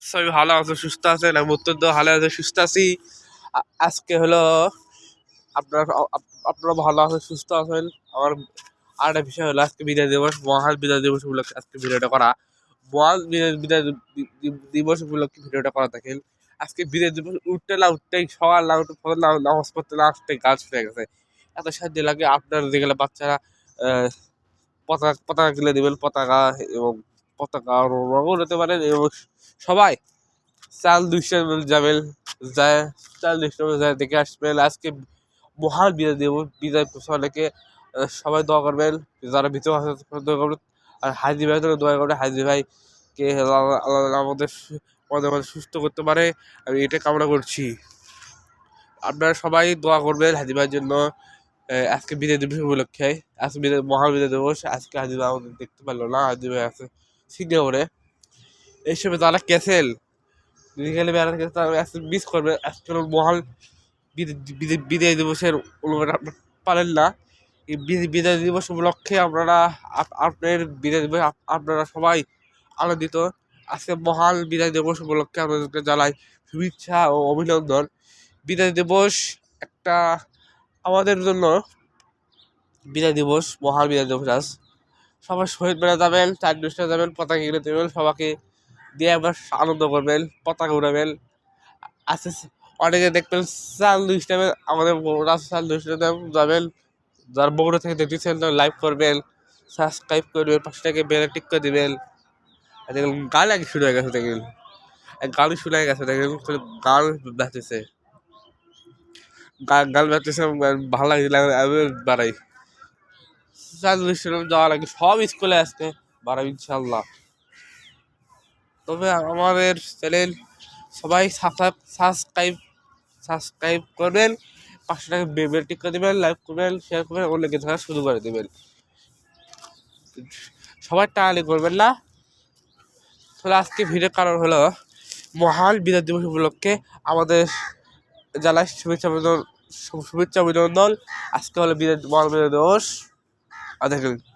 সবাই ভালো আছে, সুস্থ আছেন আমি অত্যন্ত ভালো আছে, সুস্থ আছি। আজকে হলো আপনারা আপ- আপনারা ভালো আছেন, সুস্থ আছেন? আমার আর একটা বিষয় হলো, আজকে বিদায় দিবস, মহান বিদায় দিবস উপলক্ষে আজকে ভিডিওটা করা। মহান বিদায় দিবস উপলক্ষে ভিডিওটা করা, দেখেন। আজকে বিদায় দিবস, উঠতে না উঠতেই, সকাল না উঠতে ফজর না, নামাজ পড়তে না আসতে গাছ হয়ে গেছে। এত শান্তি লাগে আপনারা যেগুলো বাচ্চারা পতাকা পতাকা কিনে দেবেন, পতাকা এবং পতাকা রঙও নিতে পারেন এবং সবাই চাল দুইশো যাবেন, যায়, চাল দুইশো যায়, দেখে আসবেন। আজকে মহান বিদায় দেব, বিদায় অনেকে সবাই দোয়া করবেন। যারা ভিতরে আছে দোয়া করবেন। আর হাজি ভাই তো দোয়া করবেন। হাজি ভাইকে আল্লাহ আমাদের আমাদের আমাদের সুস্থ করতে পারে। আমি এটা কামনা করছি। আপনারা সবাই দোয়া করবেন হাজি ভাইয়ের জন্য। আজকে বিদায় দিবস উপলক্ষে। আজকে বিদায়, মহান বিদায় দিবস। আজকে হাজি ভাই আমাদের দেখতে পারল না, হাজি ভাই আছে। সিঙ্গাপুরে এই সময় যারা ক্যাসেল বিকেলে বেড়াতে গেছে তারা মিস করবে আজকে হলো মহান বিদে- বিদে- বিদায় দিবসের পারেন না। এই বিদায় দিবস উপলক্ষে আপনারা আপ- আপনার বিদায় দিবস আপনারা সবাই আনন্দিত। আজকে মহান বিদায় দিবস উপলক্ষে আপনাদেরকে জানাই শুভেচ্ছা ও অভিনন্দন। বিদায় দিবস একটা আমাদের জন্য বিদায় দিবস, মহান বিদায় দিবস আজ। সবাই শহীদ বেড়া যাবেন, চার দুষ্টা যাবেন, পতাকা কিনে দেবেন, সবাইকে দিয়ে একবার আনন্দ করবেন, পতাকা উড়াবেন। আস্তে অনেকে দেখবেন চাল দুষ্টাবে আমাদের রাস্তা চাল দুষ্টাতে যাবেন। যার বগুড়া থেকে দেখতেছেন লাইভ করবেন সাবস্ক্রাইব করবেন পাঁচটাকে বেলে টিক করে দেবেন। দেখুন গান আগে শুরু হয়ে গেছে দেখুন গান শুরু হয়ে গেছে দেখুন গান বাজতেছে। গান গান বাজতেছে ভালো লাগছে আমি বাড়াই চাল দুষ্টা যাওয়া লাগে সব স্কুলে আসতে বাড়াই ইনশাল্লাহ তবে আমাদের চ্যানেল সবাই সাবস্ক্রাইব সাবস্ক্রাইব করবেন পাঁচশো টাকা বেল টিক করে দেবেন লাইক করবেন শেয়ার করবেন অন্যকে থাকা শুরু করে দেবেন। সবাই টানালি করবেন না। তাহলে আজকে ভিডিও কারণ হলো মহান বিদায় দিবস উপলক্ষে আমাদের জেলায় শুভেচ্ছা অভিনন্দন শুভেচ্ছা অভিনন্দন আজকে হলো বিদায় মহান বিদায় দিবস। আচ্ছা, আধা কিলো